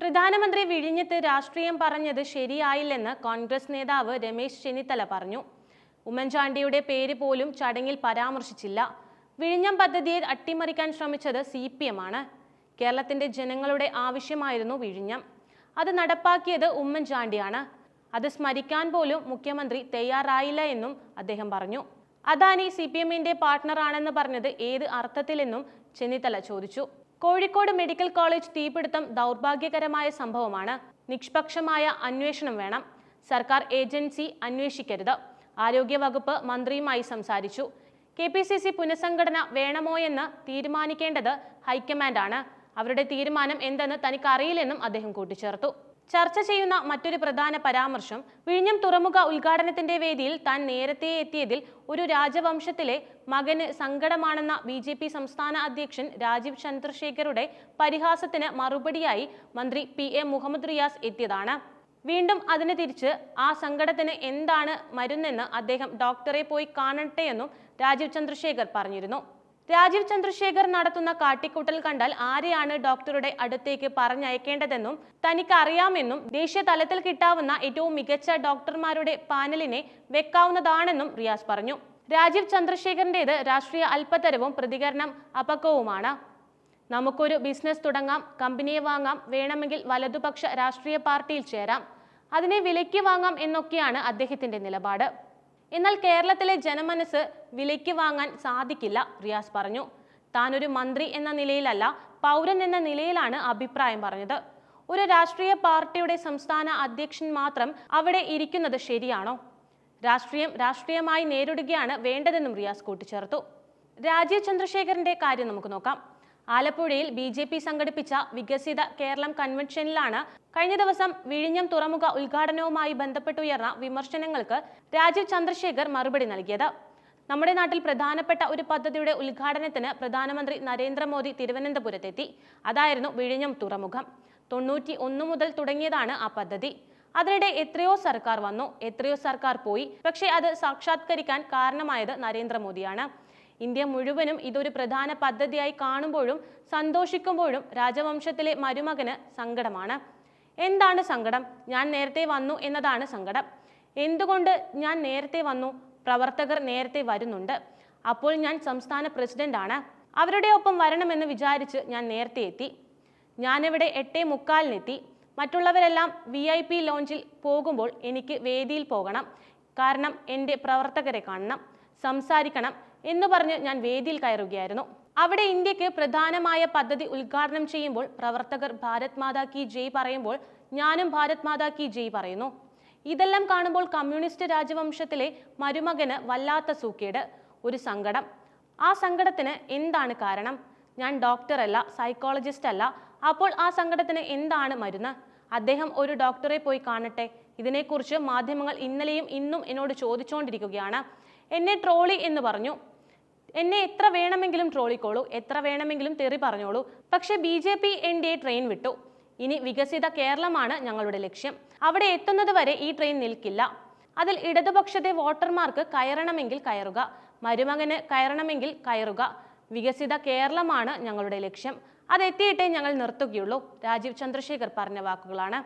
പ്രധാനമന്ത്രി വിഴിഞ്ഞത്ത് രാഷ്ട്രീയം പറഞ്ഞത് ശരിയായില്ലെന്ന് കോൺഗ്രസ് നേതാവ് രമേശ് ചെന്നിത്തല പറഞ്ഞു. ഉമ്മൻചാണ്ടിയുടെ പേര് പോലും ചടങ്ങിൽ പരാമർശിച്ചില്ല. വിഴിഞ്ഞം പദ്ധതിയെ അട്ടിമറിക്കാൻ ശ്രമിച്ചത് സി പി എം ആണ്. കേരളത്തിന്റെ ജനങ്ങളുടെ ആവശ്യമായിരുന്നു വിഴിഞ്ഞം. അത് നടപ്പാക്കിയത് ഉമ്മൻചാണ്ടിയാണ്. അത് സ്മരിക്കാൻ പോലും മുഖ്യമന്ത്രി തയ്യാറായില്ല എന്നും അദ്ദേഹം പറഞ്ഞു. അദാനി സി പി എമ്മിന്റെ പാർട്ട്ണറാണെന്ന് പറഞ്ഞത് ഏത് അർത്ഥത്തിലെന്നും ചെന്നിത്തല ചോദിച്ചു. കോഴിക്കോട് മെഡിക്കൽ കോളേജ് തീപിടുത്തം ദൗർഭാഗ്യകരമായ സംഭവമാണ്. നിഷ്പക്ഷമായ അന്വേഷണം വേണം. സർക്കാർ ഏജൻസി അന്വേഷിക്കരുത്. ആരോഗ്യവകുപ്പ് മന്ത്രിയുമായി സംസാരിച്ചു. കെ പി സി സി പുനഃസംഘടന വേണമോയെന്ന് തീരുമാനിക്കേണ്ടത് ഹൈക്കമാൻഡാണ്. അവരുടെ തീരുമാനം എന്തെന്ന് തനിക്കറിയില്ലെന്നും അദ്ദേഹം കൂട്ടിച്ചേർത്തു. ചർച്ച ചെയ്യുന്ന മറ്റൊരു പ്രധാന പരാമർശം വിഴിഞ്ഞം തുറമുഖ ഉദ്ഘാടനത്തിന്റെ വേദിയിൽ താൻ നേരത്തെ എത്തിയതിൽ ഒരു രാജവംശത്തിലെ മകന് സങ്കടമാണെന്ന ബി ജെ പി സംസ്ഥാന അധ്യക്ഷൻ രാജീവ് ചന്ദ്രശേഖരുടെ പരിഹാസത്തിന് മറുപടിയായി മന്ത്രി പി എ മുഹമ്മദ് റിയാസ് എത്തിയതാണ്. വീണ്ടും അതിന് തിരിച്ച് ആ സങ്കടത്തിന് എന്താണ് മരുന്നെന്ന് അദ്ദേഹം ഡോക്ടറെ പോയി കാണട്ടെയെന്നും രാജീവ് ചന്ദ്രശേഖർ പറഞ്ഞിരുന്നു. രാജീവ് ചന്ദ്രശേഖർ നടത്തുന്ന കാട്ടിക്കൂട്ടൽ കണ്ടാൽ ആരെയാണ് ഡോക്ടറുടെ അടുത്തേക്ക് പറഞ്ഞയക്കേണ്ടതെന്നും തനിക്ക് അറിയാമെന്നും ദേശീയ തലത്തിൽ കിട്ടാവുന്ന ഏറ്റവും മികച്ച ഡോക്ടർമാരുടെ പാനലിനെ വെക്കാവുന്നതാണെന്നും റിയാസ് പറഞ്ഞു. രാജീവ് ചന്ദ്രശേഖറിന്റേത് രാഷ്ട്രീയ അല്പതരവും പ്രതികരണം അപക്വവുമാണ്. നമുക്കൊരു ബിസിനസ് തുടങ്ങാം കമ്പനിയെ വാങ്ങാം വേണമെങ്കിൽ വലതുപക്ഷ രാഷ്ട്രീയ പാർട്ടിയിൽ ചേരാം. അതിനെ വിലയ്ക്ക് വാങ്ങാം എന്നൊക്കെയാണ് അദ്ദേഹത്തിന്റെ നിലപാട്. എന്നാൽ കേരളത്തിലെ ജനമനസ് വിലയ്ക്ക് വാങ്ങാൻ സാധിക്കില്ല റിയാസ് പറഞ്ഞു. താനൊരു മന്ത്രി എന്ന നിലയിലല്ല പൗരൻ എന്ന നിലയിലാണ് അഭിപ്രായം പറഞ്ഞത്. ഒരു രാഷ്ട്രീയ പാർട്ടിയുടെ സംസ്ഥാന അധ്യക്ഷൻ മാത്രം അവിടെ ഇരിക്കുന്നത് ശരിയാണോ? രാഷ്ട്രീയം രാഷ്ട്രീയമായി നേരിടുകയാണ് വേണ്ടതെന്നും റിയാസ് കൂട്ടിച്ചേർത്തു. രാജീവ് ചന്ദ്രശേഖരന്റെ കാര്യം നമുക്ക് നോക്കാം. ആലപ്പുഴയിൽ ബി ജെ പി സംഘടിപ്പിച്ച വികസിത കേരളം കൺവെൻഷനിലാണ് കഴിഞ്ഞ ദിവസം വിഴിഞ്ഞം തുറമുഖ ഉദ്ഘാടനവുമായി ബന്ധപ്പെട്ടുയർന്ന വിമർശനങ്ങൾക്ക് രാജീവ് ചന്ദ്രശേഖർ മറുപടി നൽകിയത്. നമ്മുടെ നാട്ടിൽ പ്രധാനപ്പെട്ട ഒരു പദ്ധതിയുടെ ഉദ്ഘാടനത്തിന് പ്രധാനമന്ത്രി നരേന്ദ്രമോദി തിരുവനന്തപുരത്തെത്തി. അതായിരുന്നു വിഴിഞ്ഞം തുറമുഖം. തൊണ്ണൂറ്റി ഒന്ന് മുതൽ തുടങ്ങിയതാണ് ആ പദ്ധതി. അതിനിടെ എത്രയോ സർക്കാർ വന്നു എത്രയോ സർക്കാർ പോയി. പക്ഷേ അത് സാക്ഷാത്കരിക്കാൻ കാരണമായത് നരേന്ദ്രമോദിയാണ്. ഇന്ത്യ മുഴുവനും ഇതൊരു പ്രധാന പദ്ധതിയായി കാണുമ്പോഴും സന്തോഷിക്കുമ്പോഴും രാജവംശത്തിലെ മരുമകന് സങ്കടമാണ്. എന്താണ് സങ്കടം? ഞാൻ നേരത്തെ വന്നു എന്നതാണ് സങ്കടം. എന്തുകൊണ്ട് ഞാൻ നേരത്തെ വന്നു? പ്രവർത്തകർ നേരത്തെ വരുന്നുണ്ട്. അപ്പോൾ ഞാൻ സംസ്ഥാന പ്രസിഡന്റാണ്. അവരുടെ ഒപ്പം വരണമെന്ന് വിചാരിച്ച് ഞാൻ നേരത്തെ എത്തി. ഞാനിവിടെ എട്ടേ മുക്കാലിനെത്തി. മറ്റുള്ളവരെല്ലാം വി ഐ പി ലോഞ്ചിൽ പോകുമ്പോൾ എനിക്ക് വേദിയിൽ പോകണം. കാരണം എന്റെ പ്രവർത്തകരെ കാണണം. സംസാരിക്കണം. എന്ന് പറഞ്ഞ് ഞാൻ വേദിയിൽ കയറുകയായിരുന്നു. അവിടെ ഇന്ത്യയ്ക്ക് പ്രധാനമായ പദ്ധതി ഉദ്ഘാടനം ചെയ്യുമ്പോൾ പ്രവർത്തകർ ഭാരത് മാതാ കി ജയ് പറയുമ്പോൾ ഞാനും ഭാരത് മാതാ കി ജയ് പറയുന്നു. ഇതെല്ലാം കാണുമ്പോൾ കമ്മ്യൂണിസ്റ്റ് രാജവംശത്തിലെ മരുമകന് വല്ലാത്ത സൂക്കേട് ഒരു സങ്കടം. ആ സങ്കടത്തിന് എന്താണ് കാരണം? ഞാൻ ഡോക്ടറല്ല സൈക്കോളജിസ്റ്റ് അല്ല അപ്പോൾ ആ സങ്കടത്തിന് എന്താണ് മരുന്ന്? അദ്ദേഹം ഒരു ഡോക്ടറെ പോയി കാണട്ടെ. ഇതിനെക്കുറിച്ച് മാധ്യമങ്ങൾ ഇന്നലെയും ഇന്നും എന്നോട് ചോദിച്ചുകൊണ്ടിരിക്കുകയാണ് എന്നെ ട്രോളി എന്ന് പറഞ്ഞു. എന്നെ എത്ര വേണമെങ്കിലും ട്രോളിക്കോളൂ എത്ര വേണമെങ്കിലും തെറി പറഞ്ഞോളൂ. പക്ഷെ B J P N D A train വിട്ടു. ഇനി വികസിത കേരളമാണ് ഞങ്ങളുടെ ലക്ഷ്യം. അവിടെ എത്തുന്നത് വരെ ഈ ട്രെയിൻ നിൽക്കില്ല. അതിൽ ഇടതുപക്ഷത്തെ വോട്ടർമാർക്ക് കയറണമെങ്കിൽ കയറുക മരുമകന് കയറണമെങ്കിൽ കയറുക. വികസിത കേരളമാണ് ഞങ്ങളുടെ ലക്ഷ്യം. അതെത്തിയിട്ടേ ഞങ്ങൾ നിർത്തുകയുള്ളൂ. രാജീവ് ചന്ദ്രശേഖർ പറഞ്ഞ വാക്കുകളാണ്.